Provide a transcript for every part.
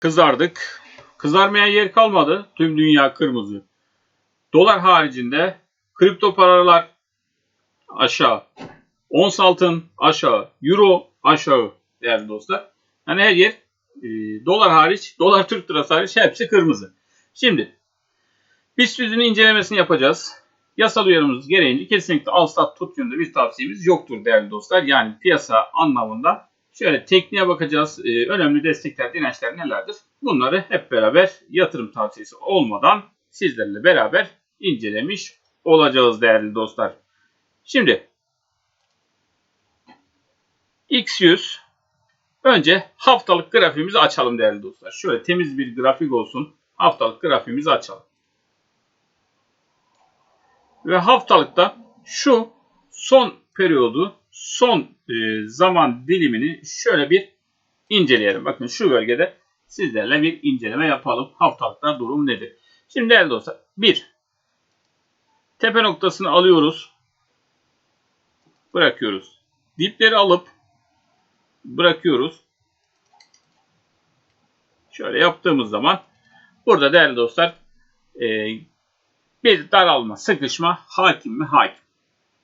Kızardık. Kızarmaya yer kalmadı. Tüm dünya kırmızı. Dolar haricinde kripto paralar aşağı. Ons altın aşağı. Euro aşağı değerli dostlar. Yani her yer e, dolar hariç, dolar Türk lirası hariç hepsi kırmızı. Şimdi BIST incelemesini yapacağız. Yasal uyarımız gereğince kesinlikle al sat tut yönünde bir tavsiyemiz yoktur değerli dostlar. Yani piyasa anlamında şöyle tekniğe bakacağız. Ee, önemli destekler, dirençler nelerdir? Bunları hep beraber yatırım tavsiyesi olmadan sizlerle beraber incelemiş olacağız değerli dostlar. Şimdi X100 önce haftalık grafiğimizi açalım değerli dostlar. Şöyle temiz bir grafik olsun. Haftalık grafiğimizi açalım. Ve haftalıkta şu son periyodu, son e, zaman dilimini şöyle bir inceleyelim. Bakın şu bölgede sizlerle bir inceleme yapalım. Haftalıkta durum nedir? Şimdi değerli dostlar 1. Tepe noktasını alıyoruz. Bırakıyoruz. Dipleri alıp bırakıyoruz. Şöyle yaptığımız zaman burada değerli dostlar e, bir daralma, sıkışma hakim mi? Hakim.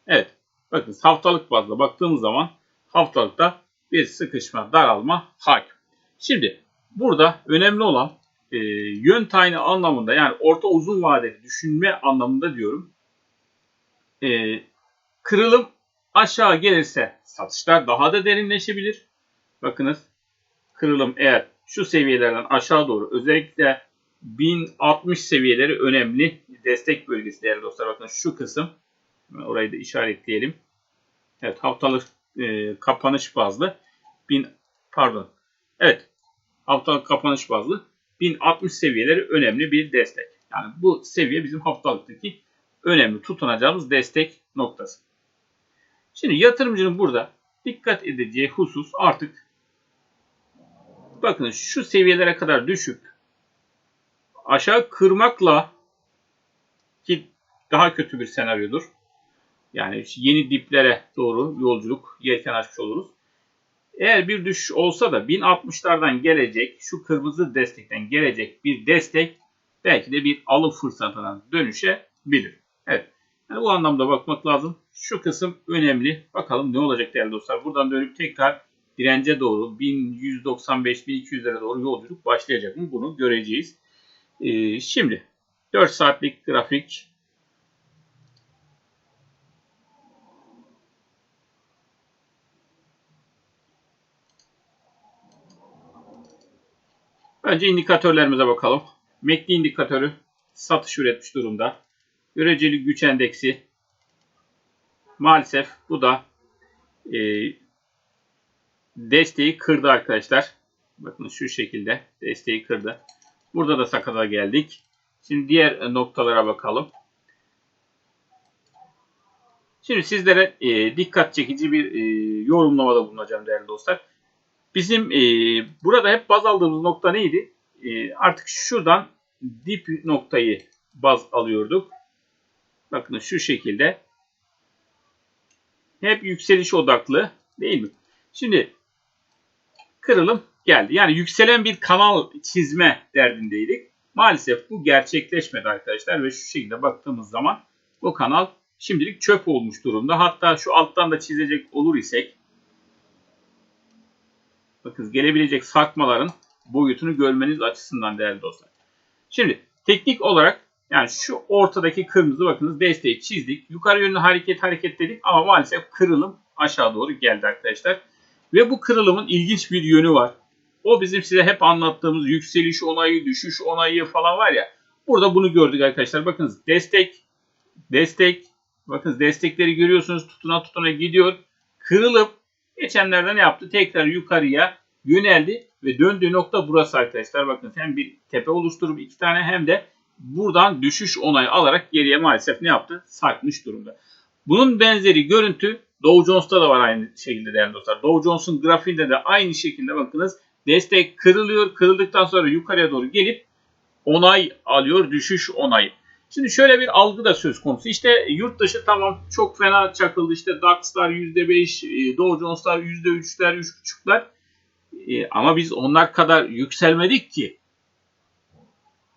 Evet. Bakın haftalık bazda baktığımız zaman haftalıkta bir sıkışma, daralma hakim. Şimdi burada önemli olan e, yön tayini anlamında yani orta uzun vadeli düşünme anlamında diyorum. E, kırılım aşağı gelirse satışlar daha da derinleşebilir. Bakınız kırılım eğer şu seviyelerden aşağı doğru özellikle 1060 seviyeleri önemli destek bölgesi değerli dostlar. Bakın şu kısım. Orayı da işaretleyelim. Evet haftalık e, kapanış bazlı. 1000 pardon. Evet. Haftalık kapanış bazlı 1060 seviyeleri önemli bir destek. Yani bu seviye bizim haftalıktaki önemli tutunacağımız destek noktası. Şimdi yatırımcının burada dikkat edeceği husus artık bakın şu seviyelere kadar düşüp aşağı kırmakla ki daha kötü bir senaryodur. Yani yeni diplere doğru yolculuk yelken açmış oluruz. Eğer bir düşüş olsa da 1060'lardan gelecek, şu kırmızı destekten gelecek bir destek belki de bir alım fırsatına dönüşebilir. Evet. Yani bu anlamda bakmak lazım. Şu kısım önemli. Bakalım ne olacak değerli dostlar. Buradan dönüp tekrar dirence doğru 1195-1200'lere doğru yolculuk başlayacak mı? Bunu göreceğiz. Ee, şimdi 4 saatlik grafik Önce indikatörlerimize bakalım. MACD indikatörü satış üretmiş durumda. Göreceli güç endeksi maalesef bu da e, desteği kırdı arkadaşlar. Bakın şu şekilde desteği kırdı. Burada da sakata geldik. Şimdi diğer noktalara bakalım. Şimdi sizlere e, dikkat çekici bir e, yorumlamada bulunacağım değerli dostlar. Bizim e, burada hep baz aldığımız nokta neydi? E, artık şuradan dip noktayı baz alıyorduk. Bakın şu şekilde. Hep yükseliş odaklı değil mi? Şimdi kırılım geldi. Yani yükselen bir kanal çizme derdindeydik. Maalesef bu gerçekleşmedi arkadaşlar ve şu şekilde baktığımız zaman bu kanal şimdilik çöp olmuş durumda. Hatta şu alttan da çizecek olur isek bakın gelebilecek sarkmaların boyutunu görmeniz açısından değerli dostlar. Şimdi teknik olarak yani şu ortadaki kırmızı bakınız desteği çizdik. Yukarı yönlü hareket hareket dedik ama maalesef kırılım aşağı doğru geldi arkadaşlar. Ve bu kırılımın ilginç bir yönü var. O bizim size hep anlattığımız yükseliş onayı, düşüş onayı falan var ya. Burada bunu gördük arkadaşlar. Bakınız destek, destek. Bakınız destekleri görüyorsunuz tutuna tutuna gidiyor. Kırılıp geçenlerde ne yaptı? Tekrar yukarıya yöneldi ve döndüğü nokta burası arkadaşlar. Bakın hem bir tepe oluşturup iki tane hem de buradan düşüş onayı alarak geriye maalesef ne yaptı? Sarkmış durumda. Bunun benzeri görüntü Dow Jones'ta da var aynı şekilde değerli dostlar. Dow Jones'un grafiğinde de aynı şekilde bakınız destek kırılıyor. Kırıldıktan sonra yukarıya doğru gelip onay alıyor. Düşüş onayı. Şimdi şöyle bir algı da söz konusu. İşte yurt dışı tamam çok fena çakıldı. İşte DAX'lar %5, e, Dow Jones'lar %3'ler, 3.5'lar. E, ama biz onlar kadar yükselmedik ki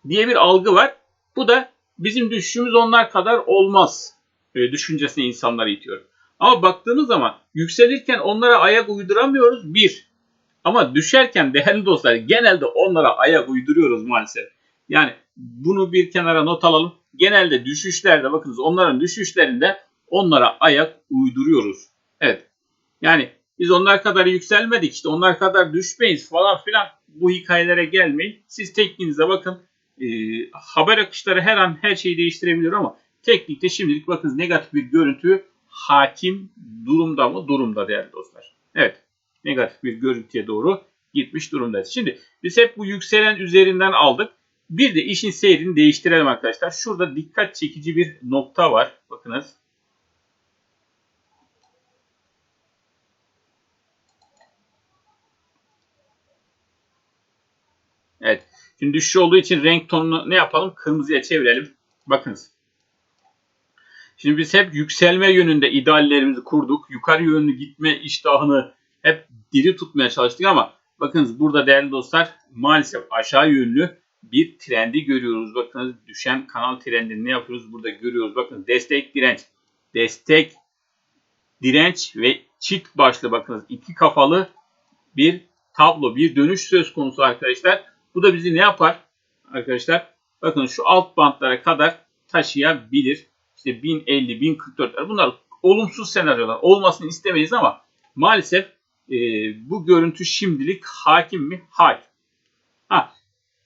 diye bir algı var. Bu da bizim düşüşümüz onlar kadar olmaz e, düşüncesine insanları itiyor. Ama baktığımız zaman yükselirken onlara ayak uyduramıyoruz bir. Ama düşerken değerli dostlar genelde onlara ayak uyduruyoruz maalesef. Yani bunu bir kenara not alalım. Genelde düşüşlerde bakınız onların düşüşlerinde onlara ayak uyduruyoruz. Evet. Yani biz onlar kadar yükselmedik işte onlar kadar düşmeyiz falan filan bu hikayelere gelmeyin. Siz tekniğinize bakın. E, haber akışları her an her şeyi değiştirebilir ama teknikte şimdilik bakınız negatif bir görüntü hakim durumda mı? Durumda değerli dostlar. Evet. Negatif bir görüntüye doğru gitmiş durumdayız. Şimdi biz hep bu yükselen üzerinden aldık. Bir de işin seyrini değiştirelim arkadaşlar. Şurada dikkat çekici bir nokta var. Bakınız. Evet. Şimdi düşüş olduğu için renk tonunu ne yapalım? Kırmızıya çevirelim. Bakınız. Şimdi biz hep yükselme yönünde ideallerimizi kurduk. Yukarı yönlü gitme iştahını hep diri tutmaya çalıştık ama bakınız burada değerli dostlar maalesef aşağı yönlü bir trendi görüyoruz. Bakınız düşen kanal trendini ne yapıyoruz? Burada görüyoruz. Bakın destek direnç. Destek direnç ve çift başlı bakınız iki kafalı bir tablo, bir dönüş söz konusu arkadaşlar. Bu da bizi ne yapar? Arkadaşlar bakın şu alt bantlara kadar taşıyabilir. İşte 1050, 1044 bunlar olumsuz senaryolar. Olmasını istemeyiz ama maalesef e, bu görüntü şimdilik hakim mi? Hakim. Ha,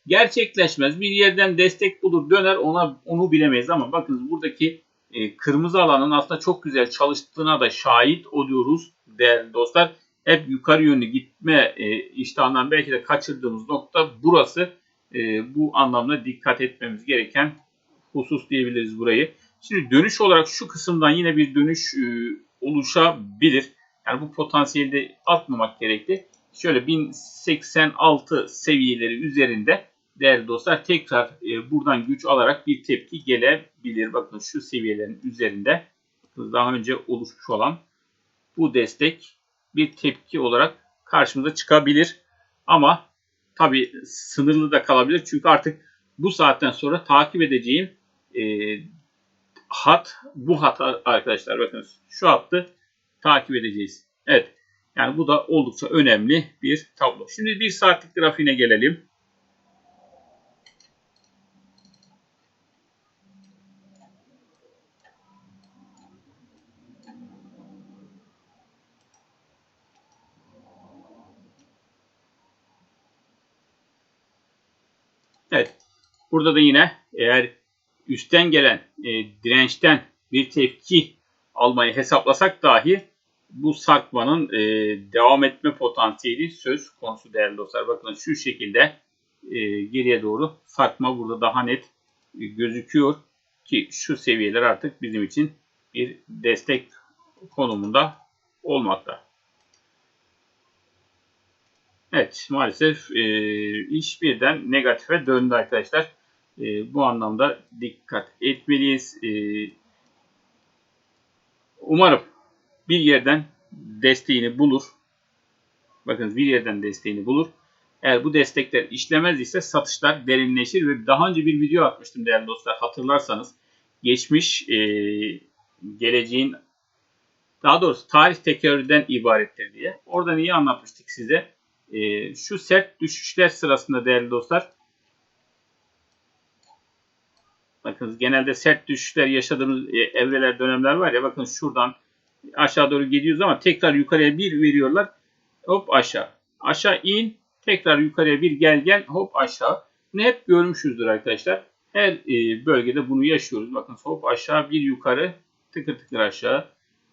gerçekleşmez. Bir yerden destek bulur döner ona onu bilemeyiz ama bakın buradaki e, kırmızı alanın aslında çok güzel çalıştığına da şahit oluyoruz değerli dostlar. Hep yukarı yönlü gitme e, iştahından belki de kaçırdığımız nokta burası. E, bu anlamda dikkat etmemiz gereken husus diyebiliriz burayı. Şimdi dönüş olarak şu kısımdan yine bir dönüş e, oluşabilir. Yani bu potansiyeli de atmamak gerekli. Şöyle 1086 seviyeleri üzerinde değerli dostlar tekrar e, buradan güç alarak bir tepki gelebilir. Bakın şu seviyelerin üzerinde daha önce oluşmuş olan bu destek bir tepki olarak karşımıza çıkabilir. Ama tabi sınırlı da kalabilir. Çünkü artık bu saatten sonra takip edeceğim e, hat bu hat arkadaşlar bakın şu hattı takip edeceğiz. Evet. Yani bu da oldukça önemli bir tablo. Şimdi bir saatlik grafiğine gelelim. Evet. Burada da yine eğer üstten gelen e, dirençten bir tepki almayı hesaplasak dahi bu sarkmanın e, devam etme potansiyeli söz konusu değerli dostlar. Bakın şu şekilde e, geriye doğru sarkma burada daha net e, gözüküyor ki şu seviyeler artık bizim için bir destek konumunda olmakta. Evet maalesef e, iş birden negatife döndü arkadaşlar. E, bu anlamda dikkat etmeliyiz. E, umarım bir yerden desteğini bulur. Bakın bir yerden desteğini bulur. Eğer bu destekler işlemez ise satışlar derinleşir ve daha önce bir video atmıştım değerli dostlar hatırlarsanız. Geçmiş e, geleceğin daha doğrusu tarih tekerrürden ibarettir diye. Orada neyi anlatmıştık size? E, şu sert düşüşler sırasında değerli dostlar Bakın genelde sert düşüşler yaşadığımız e, evreler, dönemler var ya bakın şuradan aşağı doğru gidiyoruz ama tekrar yukarıya bir veriyorlar. Hop aşağı. Aşağı in. Tekrar yukarıya bir gel gel hop aşağı. Bunu hep görmüşüzdür arkadaşlar. Her e, bölgede bunu yaşıyoruz. Bakın hop aşağı bir yukarı tıkır tıkır aşağı.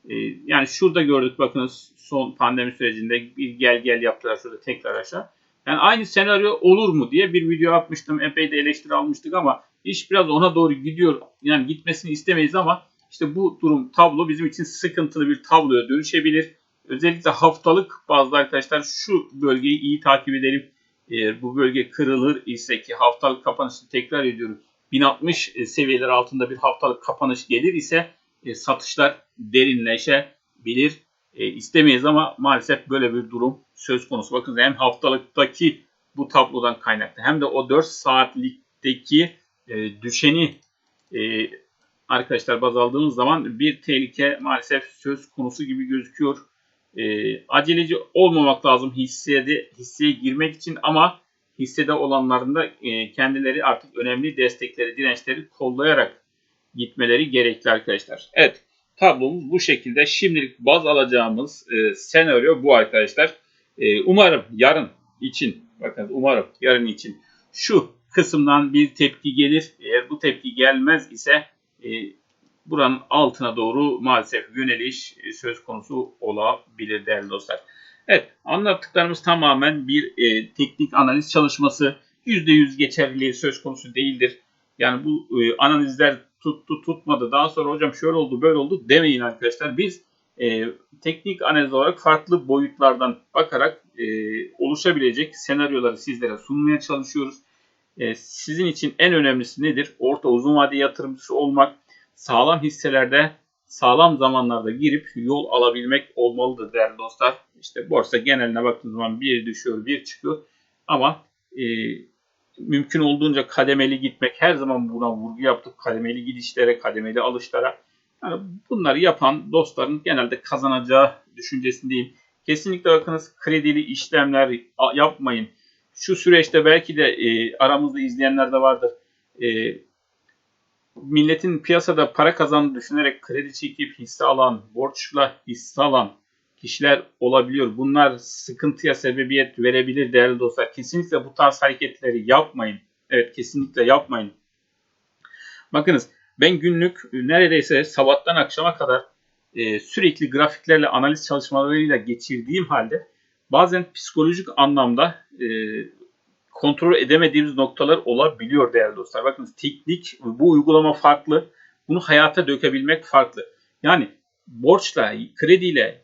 E, yani şurada gördük bakınız son pandemi sürecinde bir gel gel yaptılar şurada tekrar aşağı. Yani aynı senaryo olur mu diye bir video atmıştım. Epey de eleştiri almıştık ama iş biraz ona doğru gidiyor. Yani gitmesini istemeyiz ama işte bu durum tablo bizim için sıkıntılı bir tabloya dönüşebilir. Özellikle haftalık bazı arkadaşlar şu bölgeyi iyi takip edelim. Eğer bu bölge kırılır ise ki haftalık kapanışı tekrar ediyorum 1060 e, seviyeler altında bir haftalık kapanış gelir ise e, satışlar derinleşebilir e, istemeyiz ama maalesef böyle bir durum söz konusu. Bakın hem haftalıktaki bu tablodan kaynaklı hem de o 4 saatlikteki e, düşeni e, arkadaşlar baz aldığımız zaman bir tehlike maalesef söz konusu gibi gözüküyor. E, aceleci olmamak lazım hissede, hisseye girmek için ama hissede olanların da kendileri artık önemli destekleri, dirençleri kollayarak gitmeleri gerekli arkadaşlar. Evet tablomuz bu şekilde. Şimdilik baz alacağımız senaryo bu arkadaşlar. Umarım yarın için bakın umarım yarın için şu kısımdan bir tepki gelir. Eğer bu tepki gelmez ise e, buranın altına doğru maalesef yöneliş e, söz konusu olabilir değerli dostlar. Evet anlattıklarımız tamamen bir e, teknik analiz çalışması. %100 geçerliliği söz konusu değildir. Yani bu e, analizler tuttu tutmadı daha sonra hocam şöyle oldu böyle oldu demeyin arkadaşlar. Biz e, teknik analiz olarak farklı boyutlardan bakarak e, oluşabilecek senaryoları sizlere sunmaya çalışıyoruz. E, sizin için en önemlisi nedir? Orta uzun vade yatırımcısı olmak, sağlam hisselerde sağlam zamanlarda girip yol alabilmek olmalıdır değerli dostlar. İşte borsa geneline baktığınız zaman bir düşüyor bir çıkıyor ama e, mümkün olduğunca kademeli gitmek her zaman buna vurgu yaptık. Kademeli gidişlere, kademeli alışlara. Yani bunları yapan dostların genelde kazanacağı düşüncesindeyim. Kesinlikle bakınız kredili işlemler yapmayın. Şu süreçte belki de e, aramızda izleyenler de vardır. E, milletin piyasada para kazandığını düşünerek kredi çekip hisse alan, borçla hisse alan kişiler olabiliyor. Bunlar sıkıntıya sebebiyet verebilir değerli dostlar. Kesinlikle bu tarz hareketleri yapmayın. Evet kesinlikle yapmayın. Bakınız ben günlük neredeyse sabahtan akşama kadar e, sürekli grafiklerle analiz çalışmalarıyla geçirdiğim halde bazen psikolojik anlamda e, kontrol edemediğimiz noktalar olabiliyor değerli dostlar. Bakın teknik bu uygulama farklı. Bunu hayata dökebilmek farklı. Yani borçla, krediyle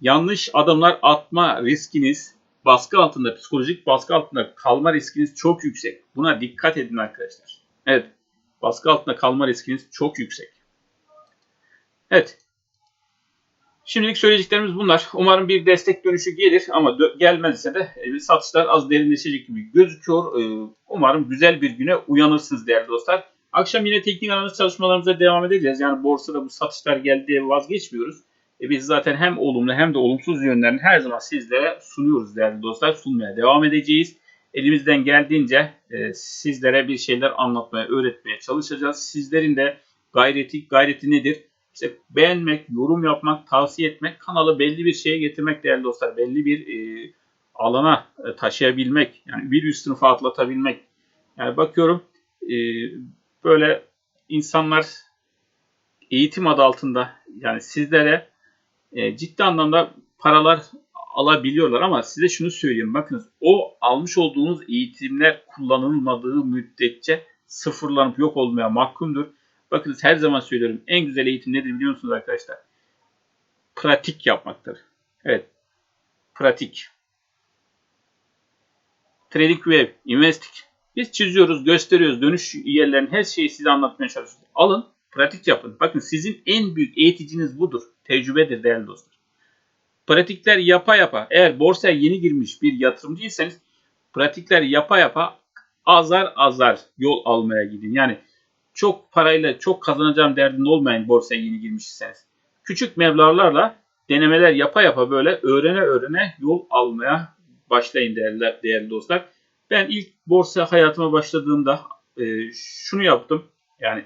yanlış adımlar atma riskiniz baskı altında, psikolojik baskı altında kalma riskiniz çok yüksek. Buna dikkat edin arkadaşlar. Evet, baskı altında kalma riskiniz çok yüksek. Evet, Şimdilik söyleyeceklerimiz bunlar. Umarım bir destek dönüşü gelir ama gelmezse de e, satışlar az derinleşecek gibi gözüküyor. E, umarım güzel bir güne uyanırsınız değerli dostlar. Akşam yine teknik analiz çalışmalarımıza devam edeceğiz. Yani borsada bu satışlar geldi diye vazgeçmiyoruz. E biz zaten hem olumlu hem de olumsuz yönlerini her zaman sizlere sunuyoruz değerli dostlar. Sunmaya devam edeceğiz. Elimizden geldiğince e, sizlere bir şeyler anlatmaya, öğretmeye çalışacağız. Sizlerin de gayreti, gayreti nedir? İşte beğenmek, yorum yapmak, tavsiye etmek, kanalı belli bir şeye getirmek değerli dostlar. Belli bir e, alana e, taşıyabilmek, yani bir üst sınıfa atlatabilmek. Yani bakıyorum e, böyle insanlar eğitim adı altında yani sizlere e, ciddi anlamda paralar alabiliyorlar ama size şunu söyleyeyim. Bakınız o almış olduğunuz eğitimler kullanılmadığı müddetçe sıfırlanıp yok olmaya mahkumdur. Bakınız her zaman söylüyorum. En güzel eğitim nedir biliyor musunuz arkadaşlar? Pratik yapmaktır. Evet. Pratik. Trading Web, Investing. Biz çiziyoruz, gösteriyoruz. Dönüş yerlerini her şeyi size anlatmaya çalışıyoruz. Alın, pratik yapın. Bakın sizin en büyük eğiticiniz budur. Tecrübedir değerli dostlar. Pratikler yapa yapa. Eğer borsaya yeni girmiş bir yatırımcıysanız pratikler yapa yapa azar azar yol almaya gidin. Yani çok parayla çok kazanacağım derdinde olmayın borsaya yeni girmişseniz. Küçük mevlarlarla denemeler yapa yapa böyle öğrene öğrene yol almaya başlayın değerli, değerli dostlar. Ben ilk borsa hayatıma başladığımda e, şunu yaptım. Yani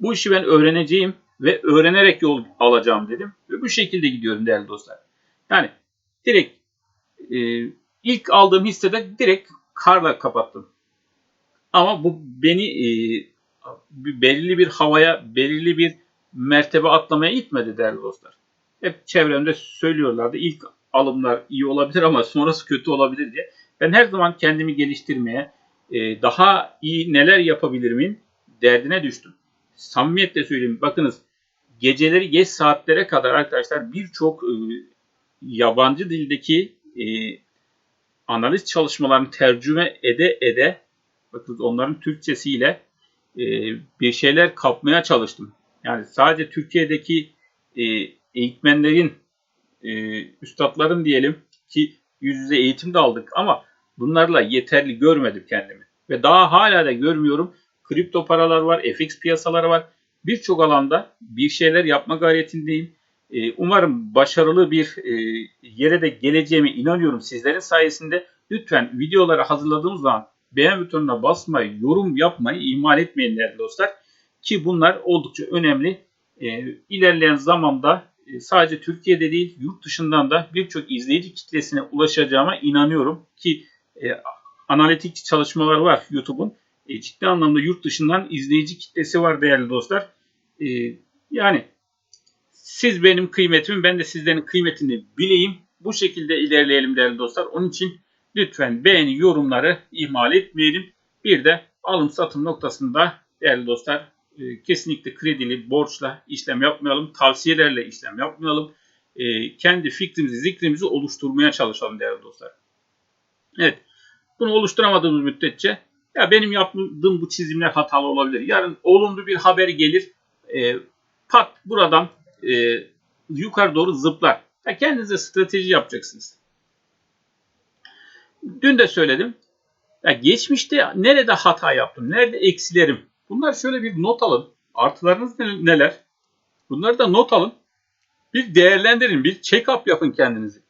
bu işi ben öğreneceğim ve öğrenerek yol alacağım dedim. Ve bu şekilde gidiyorum değerli dostlar. Yani direkt e, ilk aldığım hissede direkt karla kapattım. Ama bu beni e, belirli bir havaya, belirli bir mertebe atlamaya itmedi değerli dostlar. Hep çevremde söylüyorlardı. İlk alımlar iyi olabilir ama sonrası kötü olabilir diye. Ben her zaman kendimi geliştirmeye, e, daha iyi neler yapabilirimin derdine düştüm. Samimiyetle söyleyeyim. Bakınız geceleri geç saatlere kadar arkadaşlar birçok e, yabancı dildeki e, analiz çalışmalarını tercüme ede ede bakınız onların Türkçesiyle e, bir şeyler kapmaya çalıştım. Yani sadece Türkiye'deki e, eğitmenlerin, e, üstadların diyelim ki yüz yüze eğitim de aldık ama bunlarla yeterli görmedim kendimi. Ve daha hala da görmüyorum. Kripto paralar var, FX piyasaları var. Birçok alanda bir şeyler yapma gayretindeyim. E, umarım başarılı bir e, yere de geleceğime inanıyorum sizlerin sayesinde. Lütfen videoları hazırladığımız zaman beğen butonuna basmayı, yorum yapmayı ihmal etmeyin değerli dostlar. Ki bunlar oldukça önemli. E, ilerleyen zamanda e, sadece Türkiye'de değil yurt dışından da birçok izleyici kitlesine ulaşacağıma inanıyorum. Ki e, analitik çalışmalar var YouTube'un. E, ciddi anlamda yurt dışından izleyici kitlesi var değerli dostlar. E, yani siz benim kıymetimi, ben de sizlerin kıymetini bileyim. Bu şekilde ilerleyelim değerli dostlar. Onun için lütfen beğeni, yorumları ihmal etmeyelim. Bir de alım satım noktasında değerli dostlar e, kesinlikle kredili, borçla işlem yapmayalım. Tavsiyelerle işlem yapmayalım. E, kendi fikrimizi, zikrimizi oluşturmaya çalışalım değerli dostlar. Evet. Bunu oluşturamadığımız müddetçe ya benim yaptığım bu çizimler hatalı olabilir. Yarın olumlu bir haber gelir. E, pat buradan e, yukarı doğru zıplar. Ya kendinize strateji yapacaksınız. Dün de söyledim. Ya geçmişte nerede hata yaptım? Nerede eksilerim? Bunlar şöyle bir not alın. Artılarınız neler? Bunları da not alın. Bir değerlendirin. Bir check-up yapın kendinizi.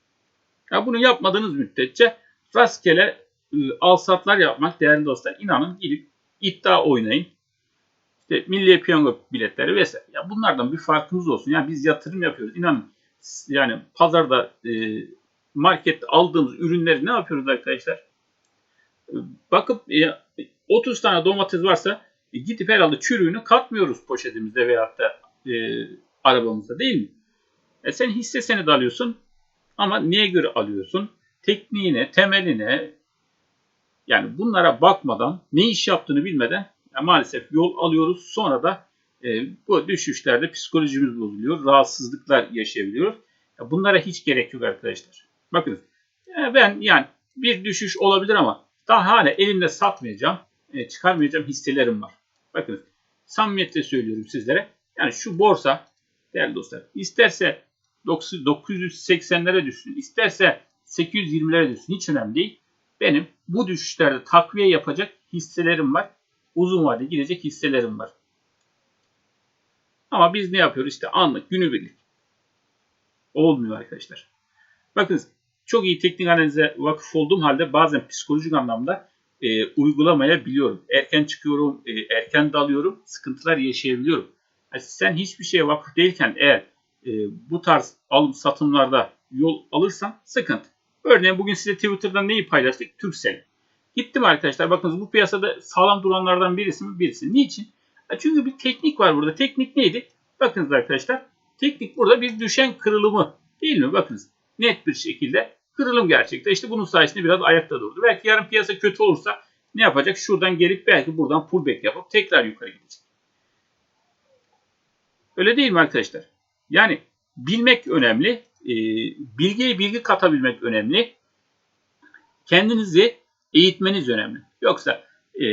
Ya bunu yapmadığınız müddetçe rastgele ıı, alsatlar yapmak değerli dostlar. İnanın gidip iddia oynayın. İşte milli piyango biletleri vesaire. Ya bunlardan bir farkımız olsun. Yani biz yatırım yapıyoruz. İnanın yani pazarda e, markette aldığımız ürünleri ne yapıyoruz arkadaşlar? Bakıp e, 30 tane domates varsa e, gidip herhalde çürüğünü katmıyoruz poşetimizde veyahut da e, arabamızda değil mi? E sen hisse senedi alıyorsun ama niye göre alıyorsun? Tekniğine, temeline yani bunlara bakmadan ne iş yaptığını bilmeden ya maalesef yol alıyoruz. Sonra da e, bu düşüşlerde psikolojimiz bozuluyor. Rahatsızlıklar yaşayabiliyoruz. Ya bunlara hiç gerek yok arkadaşlar. Bakın e, ben yani bir düşüş olabilir ama daha hala elimde satmayacağım, e, çıkarmayacağım hisselerim var. Bakın samimiyetle söylüyorum sizlere. Yani şu borsa değerli dostlar isterse 980'lere düşsün, isterse 820'lere düşsün hiç önemli değil. Benim bu düşüşlerde takviye yapacak hisselerim var. Uzun vade gidecek hisselerim var. Ama biz ne yapıyoruz? İşte anlık, günübirlik. Olmuyor arkadaşlar. Bakın çok iyi teknik analize vakıf olduğum halde bazen psikolojik anlamda e, uygulamayabiliyorum. Erken çıkıyorum, e, erken dalıyorum, sıkıntılar yaşayabiliyorum. Yani sen hiçbir şeye vakıf değilken eğer e, bu tarz alım satımlarda yol alırsan sıkıntı. Örneğin bugün size Twitter'dan neyi paylaştık? Türksel. Gittim arkadaşlar bakınız bu piyasada sağlam duranlardan birisi mi? Birisi. Niçin? Çünkü bir teknik var burada. Teknik neydi? Bakınız arkadaşlar. Teknik burada bir düşen kırılımı. Değil mi? Bakınız. Net bir şekilde kırılım gerçekte. İşte bunun sayesinde biraz ayakta durdu. Belki yarın piyasa kötü olursa ne yapacak? Şuradan gelip belki buradan pullback yapıp tekrar yukarı gidecek. Öyle değil mi arkadaşlar? Yani bilmek önemli. E, bilgiye bilgi katabilmek önemli. Kendinizi eğitmeniz önemli. Yoksa e,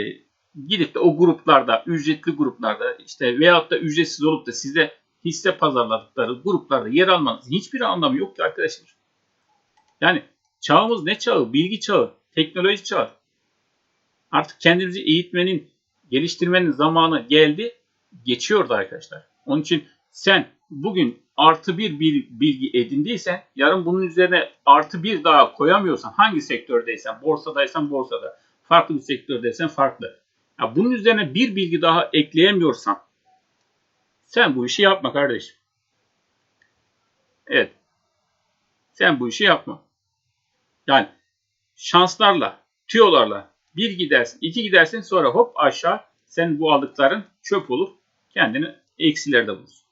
gidip de o gruplarda, ücretli gruplarda işte veyahut da ücretsiz olup da size hisse pazarladıkları gruplarda yer almanız hiçbir anlamı yok ki arkadaşlar. Yani çağımız ne çağı? Bilgi çağı, teknoloji çağı. Artık kendinizi eğitmenin, geliştirmenin zamanı geldi, geçiyordu arkadaşlar. Onun için sen bugün artı bir bilgi edindiysen yarın bunun üzerine artı bir daha koyamıyorsan hangi sektördeysen borsadaysan borsada farklı bir sektördeysen farklı. Ya bunun üzerine bir bilgi daha ekleyemiyorsan sen bu işi yapma kardeşim. Evet. Sen bu işi yapma. Yani şanslarla, tüyolarla bir gidersin, iki gidersin sonra hop aşağı sen bu aldıkların çöp olur. Kendini eksilerde bulursun.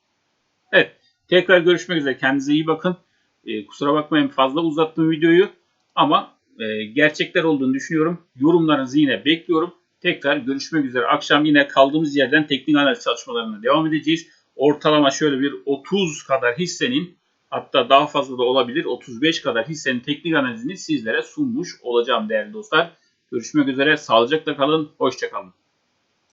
Evet. Tekrar görüşmek üzere. Kendinize iyi bakın. E, kusura bakmayın fazla uzattım videoyu. Ama e, gerçekler olduğunu düşünüyorum. Yorumlarınızı yine bekliyorum. Tekrar görüşmek üzere. Akşam yine kaldığımız yerden teknik analiz çalışmalarına devam edeceğiz. Ortalama şöyle bir 30 kadar hissenin hatta daha fazla da olabilir 35 kadar hissenin teknik analizini sizlere sunmuş olacağım değerli dostlar. Görüşmek üzere. Sağlıcakla kalın. Hoşçakalın.